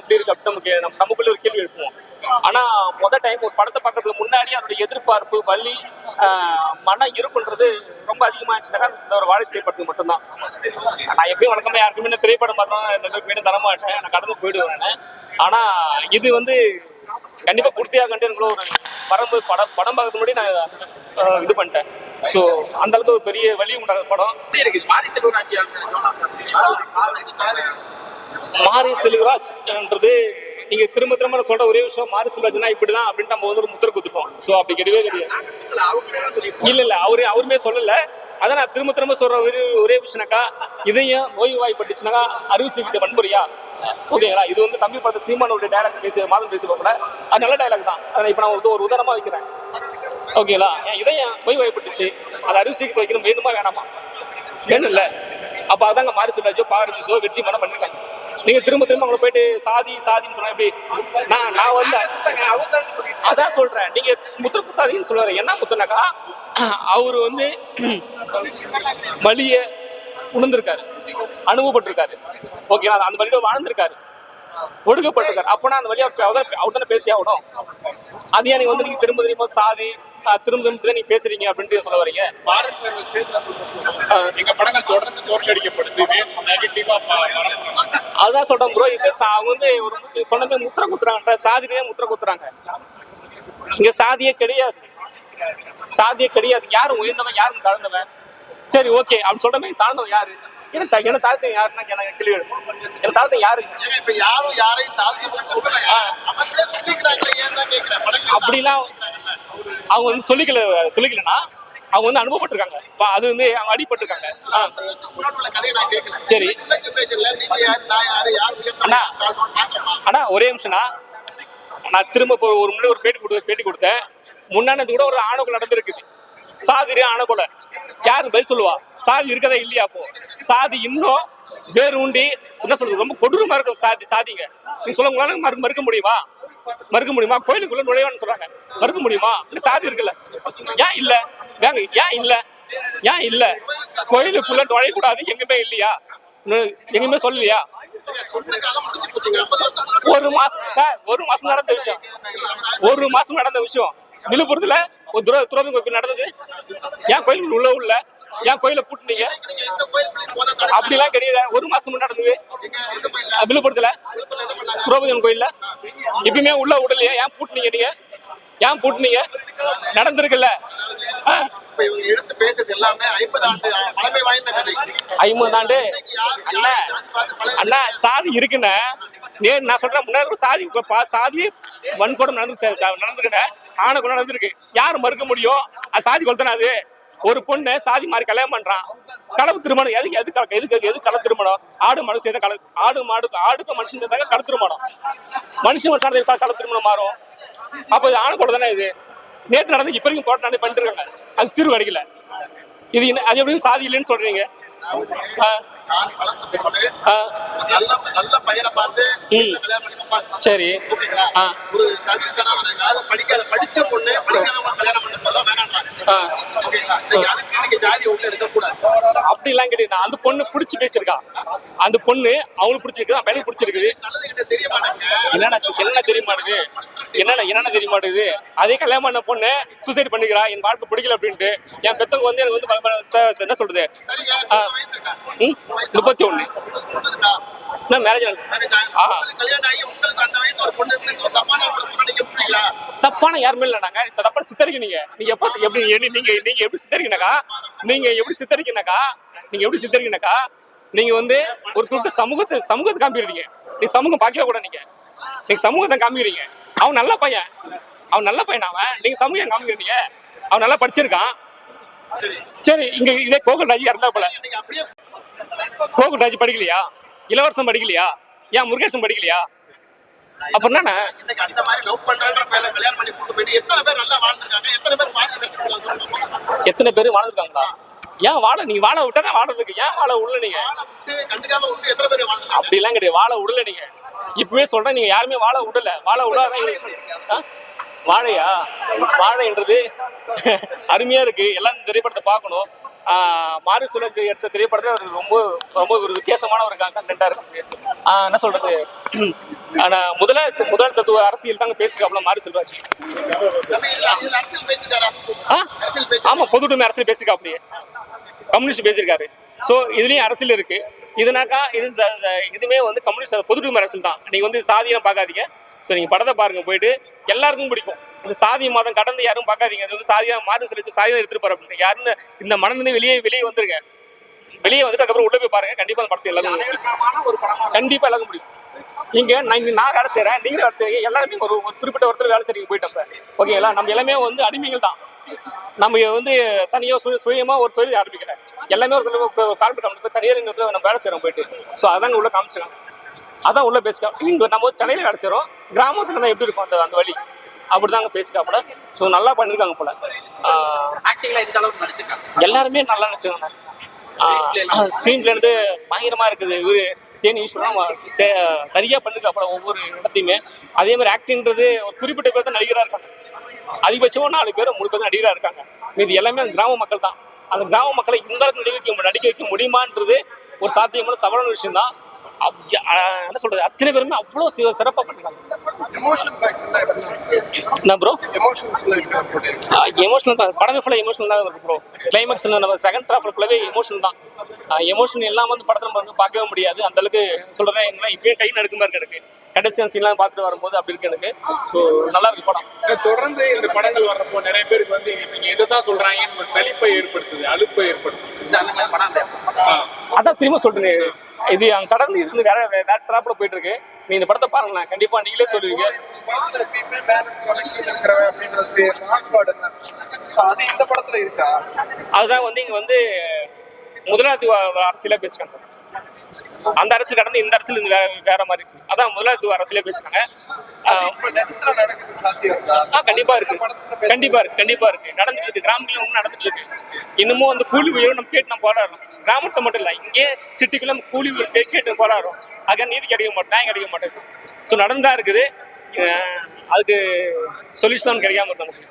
அப்படி இருக்கு அப்படி நமக்கு நம்ம நமக்குள்ள ஒரு கேள்வி எழுப்புவோம். ஆனா முத டைம் ஒரு படத்தை பார்க்கறதுக்கு முன்னாடி அதோட எதிர்பார்ப்பு வலி மன இருப்புன்றது ரொம்ப அதிகமாச்சுனாக்கா இந்த ஒரு வாழை திரைப்படத்துக்கு மட்டும்தான். நான் எப்பயும் வழக்கமா யாருக்குமே இந்த திரைப்படம் பார்த்தோம் இந்த மீண்டும் தரமாட்டேன். நான் கடந்து போயிடுவேன் ஆனா இது வந்து கண்டிப்பா பூர்த்தியா கண்டு ஒரு வரம்பு படம் படம் பார்க்கறது முன்னாடி நான் இது பண்ணிட்டேன். ஸோ அந்த அளவுக்கு ஒரு பெரிய வழி உண்டாக படம். மாரி செல்வராஜ் என்றது நீங்க திரும்ப திரும்ப சொல்ற ஒரே விஷயம் மாரி செல்வராஜ்னா இப்படிதான் அப்படின்ட்டு நம்ம வந்து ஒரு முத்திர குத்துட்டோம் ஸோ அப்படி கிடையவே கிடையாது. இல்ல இல்ல அவரு அவருமே சொல்லல. அதை நான் திரும்ப திரும்ப சொல்ற ஒரே ஒரே விஷயம்னாக்கா இதையும் நோய் வாய்ப்பட்டுச்சுனாக்கா அறுவை சிகிச்சை பண்புறியா ஓகேங்களா இது வந்து தம்பி படத்தை சீமானோட டயலாக் பேசி மாதம் பேசி பார்க்கல அது நல்ல டயலாக் தான். அதை இப்போ நான் ஒரு ஒரு உதாரணமா வைக்கிறேன். ஓகேங்களா என் இதயம் நோய் வாய்ப்பட்டுச்சு அதை அறுவை சிகிச்சை வைக்கணும் வேணுமா வேணாமா? வேணும் இல்ல அப்ப அதாங்க மாறி சொல்லாச்சோ பாரதியோ வெற்றி மனம் பண்ணிருக்காங்க. நீங்க திரும்ப திரும்ப அவங்களை போயிட்டு சாதி சாதின்னு சொன்னா எப்படி? நான் நான் வந்து அதான் சொல்றேன். நீங்க முத்திர குத்தாதீங்கன்னு சொல்லுவாரு. என்ன முத்துனாக்கா அவர் வந்து வலிய உணர்ந்திருக்காரு. அனுபவப்பட்டிருக்காரு. ஓகேங்களா? அந்த வழியில வாழ்ந்திருக்காரு. ஒடுக்கப்பட்டிருக்காரு. அப்பனா அந்த வழியா அவர் தானே பேசி ஆகணும். அது ஏன் நீங்க வந்து நீங்க திரும்ப திரும்ப சாதி திரும்ப திரும்ப தான் நீங்க பேசுறீங்க அப்படின்ட்டு சொல்ல வரீங்க. பாரத் எங்க படங்கள் தொடர்ந்து தோற்கடிக்கப்படுது நெகட்டிவா அதான் சொல்றேன் ப்ரோ இது அவங்க வந்து ஒரு முத்து- சொன்ன மாதிரி முத்திர குத்துறாங்க சாதியே முத்திர குத்துறாங்க. இங்க சாதியே கிடையாது. சாதியே கிடையாது. யாரும் உயர்ந்தவன் யாரும் தாழ்ந்தவன். சரி ஓகே அப்படி சொல்ற மாதிரி தாழ்ந்தவன் யாரு? தா- என்ன தாழ்த்த யாருன்னா எனக்கு கேள்வி. என்ன தாழ்த்த யாரு? இப்ப யாரும் யாரையும் அப்படிலாம் அவங்க வந்து சொல்லிக்கல சொல்லிக்கலனா? அவங்க வந்து அனுபவப்பட்டிருக்காங்க. அது வந்து அவங்க அடிபட்டிருக்காங்க. ஆ, சரி. அண்ணா. அண்ணா. ஒரே நிமிஷம்னா நான் திரும்ப இப்போ ஒரு முன்னாடி ஒரு பேட்டி கொடு பேட்டி கொடுத்தேன். முன்னாடி கூட ஒரு ஆணவ நடந்திருக்குது சாதி ஆணவ யாரு பதில் சொல்லுவா? சாதி இருக்கதா இல்லையா அப்போ? சாதி இன்னும் வேறு உண்டி என்ன சொல்றது ரொம்ப கொடூரமா இருக்கும் சாதி சாதிங்க. நீ சொல்ல உங்களால மறுக்க மறுக்க முடியுமா? மறுக்க முடியுமா? கோயிலுக்குள்ள நுழைவான்னு சொல்றாங்க. மறுக்க முடியுமா? இந்த சாதி இருக்குல்ல. ஏன் இல்ல? வேங்க ஏன் இல்ல? ஏன் இல்ல? கோயிலுக்குள்ள நுழையக்கூடாது எங்குமே இல்லையா? எங்குமே சொல்லலையா? ஒரு மாசம் சார் ஒரு மாசம் நடந்த விஷயம். ஒரு மாசம் நடந்த விஷயம். விழுப்புரத்துல ஒரு துர துரோகம் கோயில் நடந்தது. ஏன் கோயிலுக்குள்ள உள்ள உள்ள? ஏன் கோயில பூட்டுனீங்க? அப்படிலாம் கிடையாது. ஒரு மாசம் முன்னாடி நடந்தது நீங்க இந்த கோயில்ல விழுப்புரத்துல விழுப்புரத்துல கோயில்ல. எப்பயுமே உள்ள விடலையே ஏன் பூட்டினீங்க நீங்க? ஏன் பூட்டினீங்க? நடந்திருக்குல்ல. ஆ, இப்ப இவங்க எடுத்து ஐம்பது ஆண்டு. அண்ணா அண்ணா சாதி இருக்குண்ணே. நேர் நான் சொல்றேன் முன்னாடி கூட சாதி இப்ப சாதி வன்கொடம் நடந்து நடந்துக்கிட்ட ஆன கூட நடந்திருக்கு. யார் மறுக்க முடியும்? அது சாதி கொளுத்தனா அது? ஒரு பொண்ணு சாதி மாதிரி கல்யாணம் பண்றான். கலப்பு திருமணம். எதுக்கு எது கல- எதுக்கு எது கல திருமணம்? ஆடு மனுஷன் சேர்ந்த கல ஆடு மாடு ஆடுக்கு மனுஷன் சேர்ந்தாங்க கல திருமணம். மனுஷன் மனுஷன் கல திருமணம் மாறும்? அப்போ இது ஆணக்கூட கூட தானே இது? நேற்று நடந்து இப்ப வரைக்கும் போட்டு நடந்து பண்ணிட்டு இருக்காங்க. அது தீர்வு கிடைக்கல. இது என்ன அது எப்படியும் சாதி இல்லைன்னு சொல்றீங்க. ஆ, ஆ, சரி. படிக்காத படிச்ச பொண்ணு கல்யாணம் பண்ண அப்படிலாம் கிடையாது. அந்த பொண்ணு பிடிச்சி பேசியிருக்கா. அந்த பொண்ணு அவங்களுக்கு பிடிச்சிருக்கு பையனுக்கு பிடிச்சிருக்குது. என்னென்ன என்னென்ன தெரிய மாட்டுது என்னென்ன என்னென்ன தெரிய மாட்டுது அதே கல்யாணம் பண்ண பொண்ணு சூசைட் பண்ணிக்கிறா. என் வாழ்க்கை பிடிக்கல அப்படின்ட்டு. என் பெத்தவங்க வந்து எனக்கு வந்து என்ன சொல்றது? முப்பத்தி இருக்கா? என்ன மேரேஜ் ஆ. தப்பான யாருமே இல்லை நாங்க? இந்த தப்பா சித்தரிக்கிறீங்க நீங்க எப்ப எப்படி எப்படி- நீங்க நீங்க எப்படி சித்தரிக்கனாக்கா நீங்க எப்படி சித்தரிக்கனாக்கா நீங்க எப்படி சித்தரிக்கனாக்கா நீங்க வந்து ஒரு குறிப்பிட்ட சமூகத்தை சமூகத்தை காமிக்கிறீங்க. நீ சமூகம் பார்க்கவே கூட நீங்க நீங்க சமூகத்தை காமிக்கிறீங்க. அவன் நல்ல பையன். அவன் நல்ல பையன் அவன்? நீங்க சமூகம் காமிக்கிறீங்க? அவன் நல்லா படிச்சிருக்கான். சரி இங்க இதே கோகுல் ராஜ் இறந்தா போல. கோகுல் ராஜ் படிக்கலையா? இளவரசன் படிக்கலையா? ஏன் முருகேசன் படிக்கலையா? அப்புறம் என்னண்ணா? இன்னைக்கு அந்த மாதிரி லவ் பண்றன்ற பேர்ல கல்யாணம் பண்ணி கூட்டு போயிட்டு எத்தனை பேர் நல்லா வாழ்ந்திருக்காங்க? எத்தனை பேர் பார்த்து கட்டிருக்காங்க எத்தனை பேர் வாழ்ந்துருக்காங்களா? ஏன் வாழ நீங்க வாழ விட்டா வாழ்றதுக்கு? ஏன் வாழ விடல நீங்க? வாழ கண்டுக்காம விட்டு எத்தனை பேர் வாழ்ந்திருக்காங்க? அப்படிலாம் கிடையாது. வாழ விடல நீங்க. இப்பவே சொல்றேன் நீங்க யாருமே வாழ விடல வாழ விடாதான்? வாழையா? வாழைன்றது அருமையா இருக்கு. எல்லாம் இந்த திரைப்படத்தை பார்க்கணும். மாறு சுழற்சி எடுத்த திரைப்படத்தில் அவர் ரொம்ப ரொம்ப ஒரு வித்தியாசமான ஒரு கண்டென்ட்டாக இருக்கு என்ன சொல்றது? ஆனா முதல முதல் தத்துவ அரசியல் தாங்க பேசிருக்காப்ல மாறு செல்வாச்சு அரசியல் ஆ? அரசியல் ஆமா பொதுவுடைமை அரசியல் பேசிருக்காப்லையே கம்யூனிஸ்ட் பேசியிருக்காரு ஸோ இதுலயும் அரசியல் இருக்கு. இதுனாக்கா இது இதுவுமே இதுமே வந்து கம்யூனிஸ்ட் பொதுவுடைமை அரசியல் தான். நீங்க வந்து சாதியெல்லாம் பார்க்காதீங்க. ஸோ நீங்க படத்தை பாருங்க போயிட்டு எல்லாருக்கும் பிடிக்கும். இந்த சாதி மதம் கடந்து யாரும் பார்க்காதீங்க. அது வந்து சாதியா மாறு சொல்லி சாதியம் எடுத்துட்டு அப்படின்னு யாருன்னு இந்த மனநிலை வெளியே வெளியே வந்துருங்க. வெளியே வந்துட்டு அதுக்கப்புறம் உள்ள போய் பாருங்க. கண்டிப்பா அந்த படத்தை எல்லாரும் ஒரு கண்டிப்பா எல்லாருக்கும் பிடிக்கும். நீங்க நான் இங்க நான் வேலை செய்யறேன் நீங்க வேலை செய்றீங்க. எல்லாருமே ஒரு ஒரு குறிப்பிட்ட ஒருத்தர் வேலை செய்ய போயிட்டப்ப. ஓகேங்களா நம்ம எல்லாமே வந்து அடிமைகள் தான். நம்ம வந்து தனியா சுய சுயமா ஒரு தொழில் ஆரம்பிக்கல எல்லாமே ஒரு கார்பரேட் கம்பெனி தனியார் நிறுவனத்துல நம்ம வேலை செய்றோம் போயிட்டு. ஸோ அதான் உள்ள காமிச்சிருக்காங்க. அதான் உள்ள பேசிக்கா இங்க நம்ம சென்னையில செய்றோம். கிராமத்துல தான் எப்படி இருக்கும் அந்த அந்த வழி? அப்படிதாங்க பேசிக்காப்புல ஸோ நல்லா பண்ணிருக்காங்க போல. ஆக்டிங்ல இந்த அளவுக்கு நடிச்சிருக்காங்க? எல்லாருமே நல்லா நினச்சாங்க ஸ்க்ரீன் பிளே வந்து பயங்கரமா இருக்குது. இவரு தேனி ஈஸ்வரன் சரியா பண்ணிருக்கா படம் ஒவ்வொரு இடத்தையுமே. அதே மாதிரி ஆக்டிங்ன்றது ஒரு குறிப்பிட்ட பேர் தான் நடிகரா இருக்காங்க. அதிகபட்சமா நாலு பேர் மூணு பேர் நடிகரா இருக்காங்க. மீதி எல்லாமே அந்த கிராம மக்கள் தான். அந்த கிராம மக்களை இந்த அளவுக்கு நடிக்க வைக்க நடிக்க வைக்க முடியுமான்றது ஒரு சாத்தியமான சவாலான விஷயம் தான் என்ன சொல்றது? அத்தனை பேருமே அவ்வளோ சி- சிறப்பா பண்ணிருக்காங்க. என்ன ப்ரோ எமோஷனல் தான். படமே ஃபுல்லாக எமோஷனல் தான் இருக்கு ப்ரோ கிளைமேக்ஸ் நம்ம செகண்ட் ஹாஃப்ல ஃபுல்லாவே எமோஷனல் தான். எமோஷன் இல்லாம வந்து படத்தை நம்ம வந்து பார்க்கவே முடியாது. அந்த அளவுக்கு சொல்றேன் என்ன இப்பயே கை நடுக்க மாதிரி இருக்கு கடைசி சீன்லாம் பார்த்துட்டு வரும்போது அப்படி இருக்கு எனக்கு. ஸோ நல்லா இருக்கு படம். தொடர்ந்து இந்த படங்கள் வர்றப்போ நிறைய பேருக்கு வந்து நீங்க இதை தான் சொல்றாங்கன்னு ஒரு சலிப்பை ஏற்படுத்துது அழுப்பை ஏற்படுத்துது. அதான் திரும்ப சொல்றேன். இது அங்க கடந்து இருந்து வேற வேற ட்ராப்ல போயிட்டு இருக்கு நீ இந்த படத்தை பாருங்களேன் கண்டிப்பா நீங்களே சொல்லுவீங்க. அதுதான் வந்து இங்க வந்து முதலாளித்துவ அரசியலா பேசுறாங்க அந்த அரசு கடந்து இந்த அரசியல் இந்த வேற மாதிரி இருக்கு. அதான் முதலாளித்துவ அரசியலே பேசுறாங்க. கண்டிப்பா இருக்கு. கண்டிப்பா இருக்கு கண்டிப்பா இருக்கு. நடந்துட்டு இருக்கு. இன்னும் நடந்துட்டு இருக்கு. இன்னமும் வந்து கூலி உயர்வு நம்ம கேட்டு நம்ம போராடுறோம். கிராமத்தை மட்டும் இல்ல இங்கே சிட்டிக்குள்ள நம்ம கூலி உயர்வு கேட்டு போராடுறோம். அங்க நீதி கிடைக்க மாட்டேன் நியாயம் கிடைக்க மாட்டேங்குது ஸோ நடந்தா இருக்குது. அதுக்கு சொல்யூஷன் கிடைக்காம இருக்கு நமக்கு.